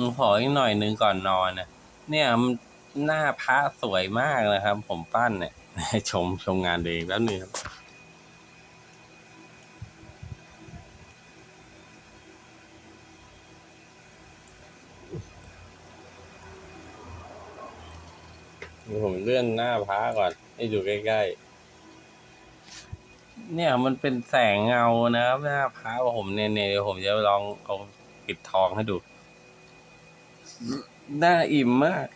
ผมขออีกหน่อยหนึ่งก่อนนอนนะเนี่ยมันหน้าพระสวยมากเลยครับ ผมปั้นเนี่ยชมชมงานเองแป๊บนึงครับเดี๋ยผมเลื่อนหน้าพระก่อน ให้ดูใกล้ๆ เนี่ยมันเป็นแสงเงานะครับ หน้าพระผมเนี่ยเนี่ยผมจะลองเอาปิดทองให้ดู หน้าอิ่มมาก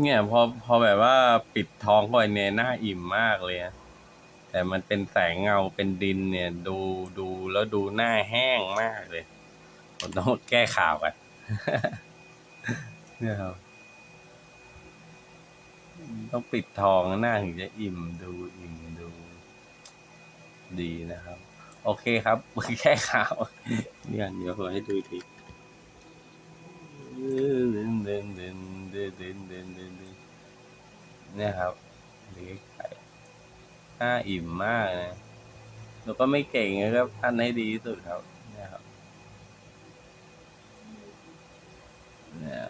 เนี่ยพอพอแบบว่าปิดท้องเข้าไปเนี่ยหน้าอิ่มมากเลยอะแต่มันเป็นแสงเงาเป็นดินเนี่ย ดูดูแล้วดูหน้าแห้งมากเลยผมต้องแก้ข่าวกันเนี่ยครับต้องปิดทองหน้าถึงจะอิ่มดูอิ่มดู ดีนะครับ โอเคครับแค่ข่าวเนี่ยเดี๋ยวผมให้ดูอีกทีเนี่ยครับดูใกล้ๆหน้าอิ่มมากนะแล้วก็ไม่เก่งนะครับท่านให้ดีที่สุดครับ เนี่ยครับ เนี่ย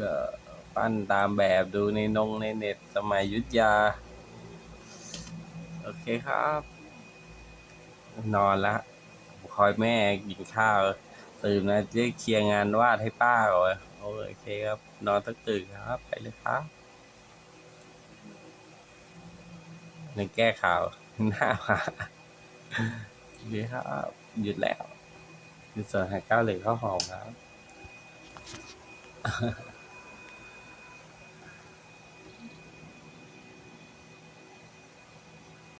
ก็ปั้นตามแบบดูในนงในเน็ตสมัยยุทธยา โอเคครับ นอนละคอยแม่กินข้าว ตื่นมาจะได้เคลียร์งานวาดให้ป้าก่อนโอเคครับ นอนตั้งตื่นครับ ไปเลยครับในแก้ข่าว หน้ามาดีครับหยุดแล้วหยุดส่วนหาก้าวเหล็กข้าวหอมครับ